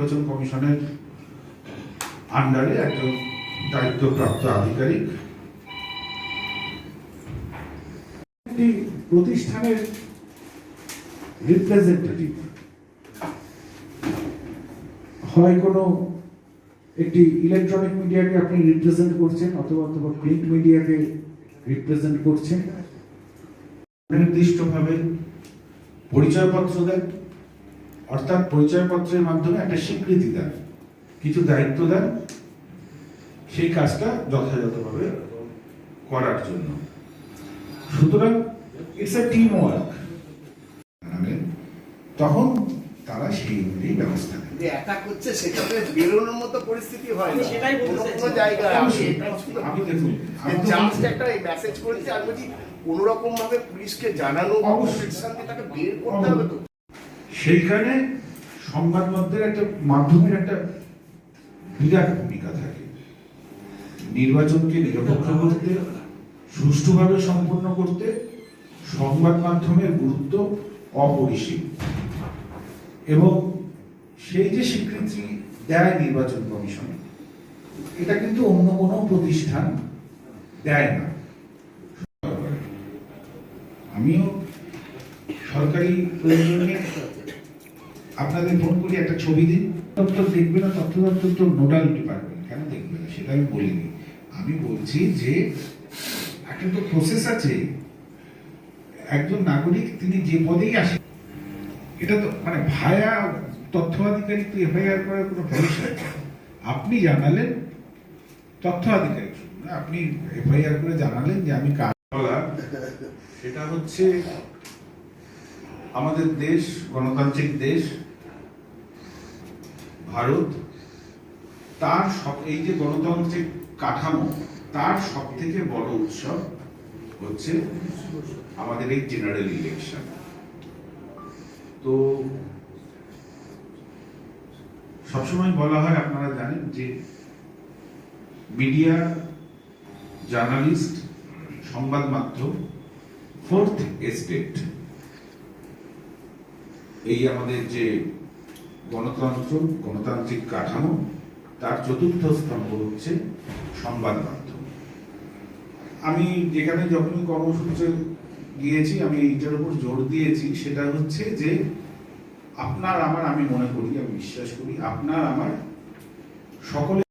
নির্বাচন কমিশনের আন্ডারে একজন দায়িত্বপ্রাপ্ত আধিকারিক। প্রতিষ্ঠানের রিপ্রেজেন্টেটিভ হয় কোনো একটি ইলেকট্রনিক মিডিয়াকে আপনি রিপ্রেজেন্ট করছেন অথবা অথবা প্রিন্ট মিডিয়াকে রিপ্রেজেন্ট করছেন। নির্দিষ্টভাবে পরিচয়পত্র অর্থাৎ পরিচয়পত্রের মাধ্যমে একটা স্বীকৃতি দেন। কিছু দায়িত্ব দেন। সেই কাজটা যথাযথভাবে করার জন্য। সুতরাং ইটস এ টিম ওয়ার্ক তখন তারা সেই অনুযায়ী ব্যবস্থা নেবে যে অ্যাটাক হচ্ছে সেটাতে বেরোনোর মতো পরিস্থিতি হয় না। সেটাই বলতে কোনো আমি দেখুন জাস্ট একটা মেসেজ করেছি আর বলছি কোনো রকম ভাবে পুলিশকে জানানো বা অবশ্যই। তাকে বের করতে হবে তো। সেইখানে সংবাদ মাধ্যমের একটা মাধ্যমের একটা বিরাট ভূমিকা থাকে। নির্বাচনকে নিরপেক্ষ করতে, সুষ্ঠুভাবে সম্পন্ন করতে, সংবাদ মাধ্যমের গুরুত্ব অপরিসীম। এবং সেই যে স্বীকৃতি দেয় নির্বাচন কমিশন, এটা কিন্তু অন্য কোনো প্রতিষ্ঠান দেয় না। আমিও সরকারি প্রয়োজনে আপনাদের ফোন করি, একটা ছবি দিন। দপ্তর দেখবে না তথ্য দপ্তর তো নোডাল ডিপার্টমেন্ট কেন দেখবে না? সেটা আমি বলিনি। আমি বলছি যে, একটা তো প্রসেস আছে। একজন নাগরিক, তিনি যে পদেই আসেন এটা তো মানে ভায়া তথ্য আধিকারিক তো এফআইআর করার কোনো ভরসা। আপনি জানালেন তথ্য আধিকারিক আপনি এফআইআর করে জানালেন যে আমি কাজ সেটা হচ্ছে আমাদের দেশ, গণতান্ত্রিক দেশ ভারত, তার সব, এই যে গণতান্ত্রিক কাঠামো, তার সব থেকে বড় উৎসব হচ্ছে আমাদের এই জেনারেল ইলেকশন তো সবসময় বলা হয়, আপনারা জানেন যে মিডিয়া জার্নালিস্ট সংবাদ মাধ্যম ফোর্থ এস্টেট এই আমাদের যে গণতন্ত্র, গণতান্ত্রিক কাঠামো, তার চতুর্থ স্তম্ভ হচ্ছে সংবাদ মাধ্যম। আমি যেখানে যখনই কর্মসূচি গিয়েছি, আমি এইটার উপর জোর দিয়েছি, সেটা হচ্ছে যে আপনার আমার আমি মনে করি, আমি বিশ্বাস করি, আপনার আমার সকলে